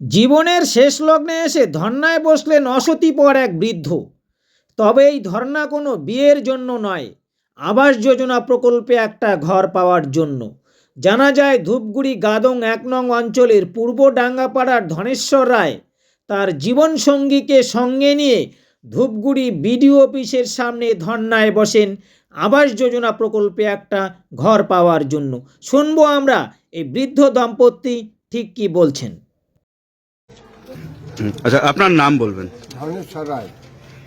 জীবনের শেষ লগ্নে এসে ধর্নায় বসলেন অসতিপর এক বৃদ্ধ। তবে এই ধর্না কোনো বিয়ের জন্য নয়, আবাস যোজনা প্রকল্পে একটা ঘর পাওয়ার জন্য। জানা যায় ধূপগুড়ি গাদং এক নং অঞ্চলের পূর্ব ডাঙ্গাপাড়ার ধনেশ্বর রায় তার জীবনসঙ্গীকে সঙ্গে নিয়ে ধূপগুড়ি বিডিও অফিসের সামনে ধর্নায় বসেন আবাস যোজনা প্রকল্পে একটা ঘর পাওয়ার জন্য। শুনব আমরা এই বৃদ্ধ দম্পতি ঠিক কি বলছেন। আচ্ছা আপনার নাম বলবেন? ধনেশ্বর রায়।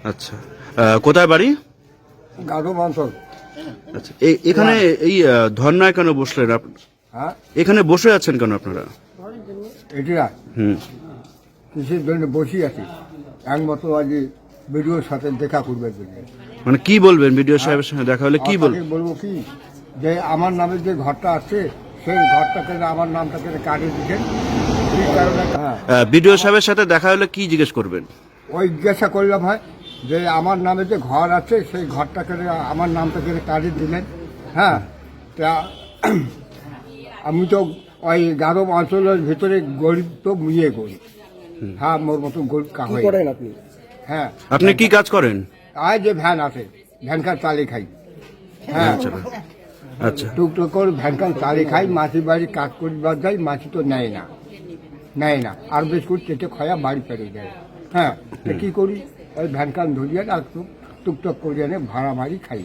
আচ্ছা কোথায় বাড়ি? গাঢ় অঞ্চল আচ্ছা এখানে এই ধর্নায় কেন বসলেন হ্যাঁ? এখানে বসে আছেন কেন আপনারা? এটা হুম। কিসের জন্য বসি আছি। একমাত্র আজ ভিডিওর সাথে দেখা করবে জন্য মানে কি বলবেন বিডিও সাহেবের সঙ্গে দেখা হলে কি বলবেন বলব কি? যে আমার নামে যে ঘরটা আছে সেই ঘরটাকে আমার নামটাকে কাটিয়ে দিচ্ছেন হ্যাঁ। বিডিও সাহেবের সাথে দেখা হলে কি জিজ্ঞেস করবেন? ওই জিজ্ঞাসা করলাম হয় যে আমার নামে যে ঘর আছে সেই ঘরটাকে আমার নামটাকে কাটিয়ে দিলেন। হ্যাঁ তা আমি তো ওই গারব অঞ্চলের ভিতরে গরিব তো মুইয়ে করি হ্যাঁ মোর মতো গরিব কামাই করেন আপনি? হ্যাঁ। আপনি কি কাজ করেন? আয় যে ভ্যান আছে ভ্যানকার চালে খাই। হ্যাঁ। আচ্ছা। টুকটুক করে ভ্যানকার চালে খাই মাছি বাড়ি কাজ করিবার যাই মাছি তো নেয় না। নেয় না। আর বেশ করে চেটে খয়া বাড়ি পেরে যায় হ্যাঁ কী করি? ওই ভ্যানকান ধরিয়ে আর টুক টুকটুক করে এনে ভাড়া মারি খাই।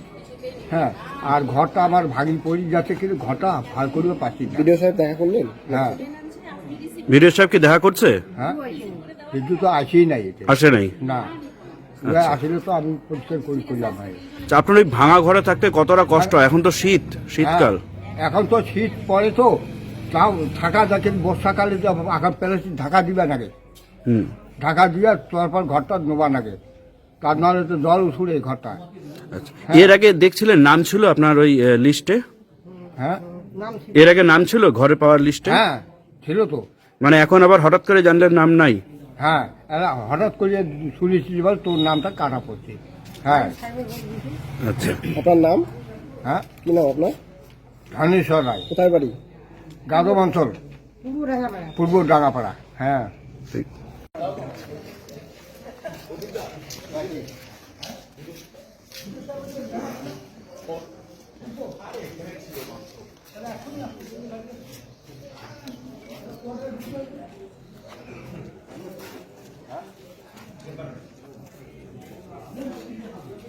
হ্যাঁ আর ঘরটা আমার ভাগি পড়ি যাচ্ছে কিন্তু ঘরটা ভাড় করিও পাচ্ছি ভিডিও সাহেব দেখা করলেন? হ্যাঁ। বিডিও সাহেব কি দেখা করছে? হ্যাঁ কিন্তু তো আসেই নাই আসে নাই? না। ওরা আসলে তো আমি পরিষ্কার করে করলাম ভাই আচ্ছা, আপনার ওই ভাঙা ঘরে থাকতে কতটা কষ্ট এখন তো শীত শীতকাল। হ্যাঁ, এখন তো শীত পড়ে তো। তাও ঢাকা দেখে বর্ষাকালে তো আগাম প্যালেসি ঢাকা দিবে নাকি হুম। ঢাকা দিয়ে তারপর ঘরটা নোবা নাকি তার নাহলে তো জল উঠুরে ঘরটা। আচ্ছা এর আগে দেখছিলেন নাম ছিল আপনার ওই লিস্টে? হ্যাঁ। এর আগে নাম ছিল ঘরে পাওয়ার লিস্টে? হ্যাঁ ছিল তো। মানে এখন আবার হঠাৎ করে জানলেন নাম নাই? হ্যাঁ হঠাৎ করে শুনেছি বল তোর নামটা কাটা পড়ছে। হ্যাঁ। আচ্ছা। আপনার নাম? হ্যাঁ। কি নাম আপনার? ধানেশ্বর রায়। কোথায় বাড়ি? যাদব অঞ্চল। পূর্ব ডাঙ্গাপাড়া হ্যাঁ। ঠিক।